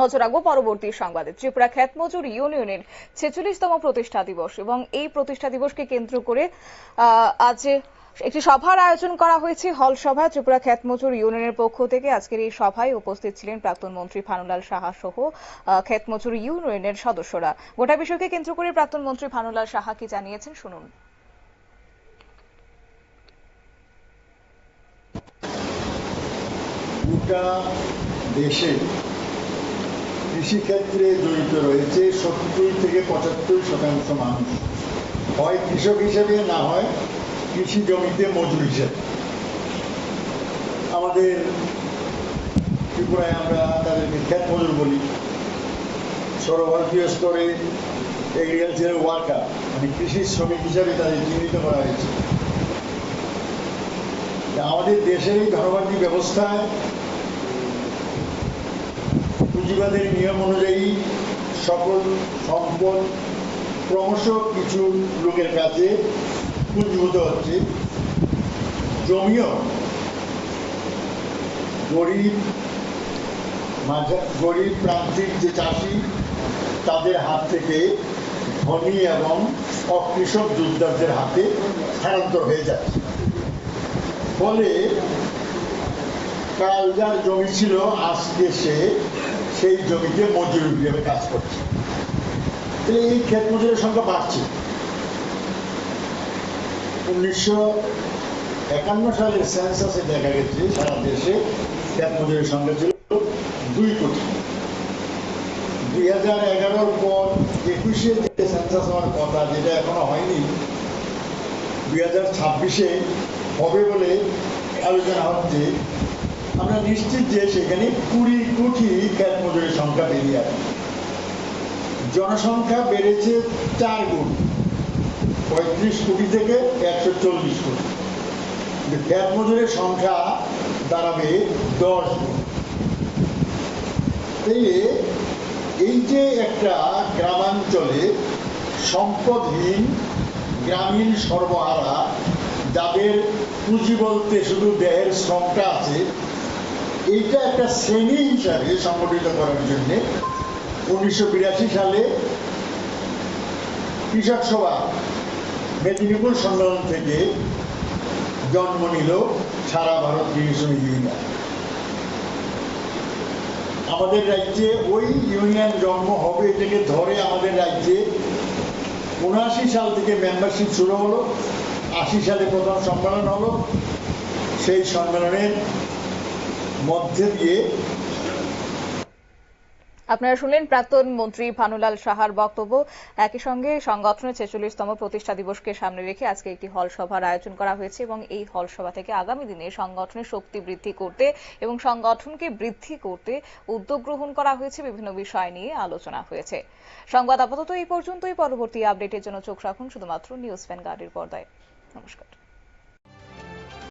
নজর রাখব পরবর্তী সংবাদে। ত্রিপুরা খ্যাতমজুর ইউনিয়নের ছেচল্লিশতম প্রতিষ্ঠা দিবস এবং এই প্রতিষ্ঠা দিবসকে কেন্দ্র করে আজ একটি সভার আয়োজন করা হয়েছে, হল সভা ত্রিপুরা খ্যাতমজুর ইউনিয়নের পক্ষ থেকে। আজকের এই সভায় উপস্থিত ছিলেন প্রাক্তন মন্ত্রী ফানুলাল সাহা সহ খ্যাতমজুর ইউনিয়নের সদস্যরা। গোটা বিষয়কে কেন্দ্র করে প্রাক্তন মন্ত্রী ফানুলাল সাহা কি জানিয়েছেন শুনুন। দেশে কৃষিক্ষেত্রে জড়িত রয়েছে সত্তর থেকে পঁচাত্তর শতাংশ মানুষ হয় কৃষক হিসেবে না হয় কৃষি জমিতে মজুর হিসেবে আমাদের ত্রিপুরায় আমরা তাদেরকে ক্ষেত মজুর বলি সর্বভারতীয় স্তরে এগ্রিকালচারাল ওয়ার্কার মানে কৃষি শ্রমিক হিসাবে তাদের চিহ্নিত করা হয়েছে আমাদের দেশের এই ধনবাদী ব্যবস্থায় পুঁজিবাদের নিয়ম অনুযায়ী সকল সম্পদ ক্রমশ কিছু লোকের কাছে পুঞ্জীভূত হচ্ছে। জমিও গরিব গরিব প্রান্তিক যে চাষি, তাদের হাত থেকে ধনী এবং অকৃষক যোদ্ধাদের হাতে স্থানান্তর হয়ে যাচ্ছে। ফলে কাল যার জমি ছিল, আজকে সে সেই জমিতে মজুরি হিসেবে কাজ করছে। তাহলে এই ক্ষেত মজুরের সংখ্যা বাড়ছে। উনিশশো একান্ন সালের সেন্সাসে দেখা গেছে, সারা দেশে ক্ষেত মজুরের সংখ্যা ছিল দুই কোটি। দুই হাজার এগারোর পর একুশে যে সেন্সাস হওয়ার কথা, যেটা এখনও হয়নি, দুই হাজার ছাব্বিশে হবে বলে আলোচনা হচ্ছে। আমরা নিশ্চিত যে সেখানে কুড়ি কোটি খ্যাত মজুরের সংখ্যা বেরিয়ে আসবে জনসংখ্যা বেড়েছে চার গুণ। পঁয়ত্রিশ কোটি থেকে একশো চল্লিশ কোটি। খ্যাত মজুরের সংখ্যা দাঁড়াবে দশ গুণ। এই যে একটা গ্রামাঞ্চলে সম্পদহীন গ্রামীণ সর্বহারা যাদের পুঁজি বলতে শুধু দেহের শ্রমটা আছে এইটা একটা শ্রেণি হিসাবে সংগঠিত করার জন্য উনিশশো সালে কৃষক সভা মেদিনীপুর সম্মেলন থেকে জন্ম নিল সারা ভারত কৃষি ইউনিয়ন। আমাদের রাজ্যে ওই ইউনিয়ন জন্ম হবে এটাকে ধরে আমাদের রাজ্যে উনআশি সাল থেকে মেম্বারশিপ শুরু হলো, আশি সালে প্রথম সম্মেলন হলো। সেই সম্মেলনের মধ্যে দিয়ে আপনারা শুনলেন প্রাক্তন মন্ত্রী ভানুলাল সাহার বক্তব্য। একই সঙ্গে সংগঠনের ছেচল্লিশতম প্রতিষ্ঠা দিবসকে সামনে রেখে আজকে একটি হল সভার আয়োজন করা হয়েছে এবং এই হল সভা থেকে আগামী দিনে সংগঠনের শক্তি বৃদ্ধি করতে এবং সংগঠনকে বৃদ্ধি করতে উদ্যোগ গ্রহণ করা হয়েছে, বিভিন্ন বিষয় নিয়ে আলোচনা হয়েছে। সংবাদ আপাতত এই পর্যন্তই। পরবর্তী আপডেটের জন্য চোখ রাখুন শুধুমাত্র নিউজ ভ্যানগার্ডের পর্দায়। নমস্কার।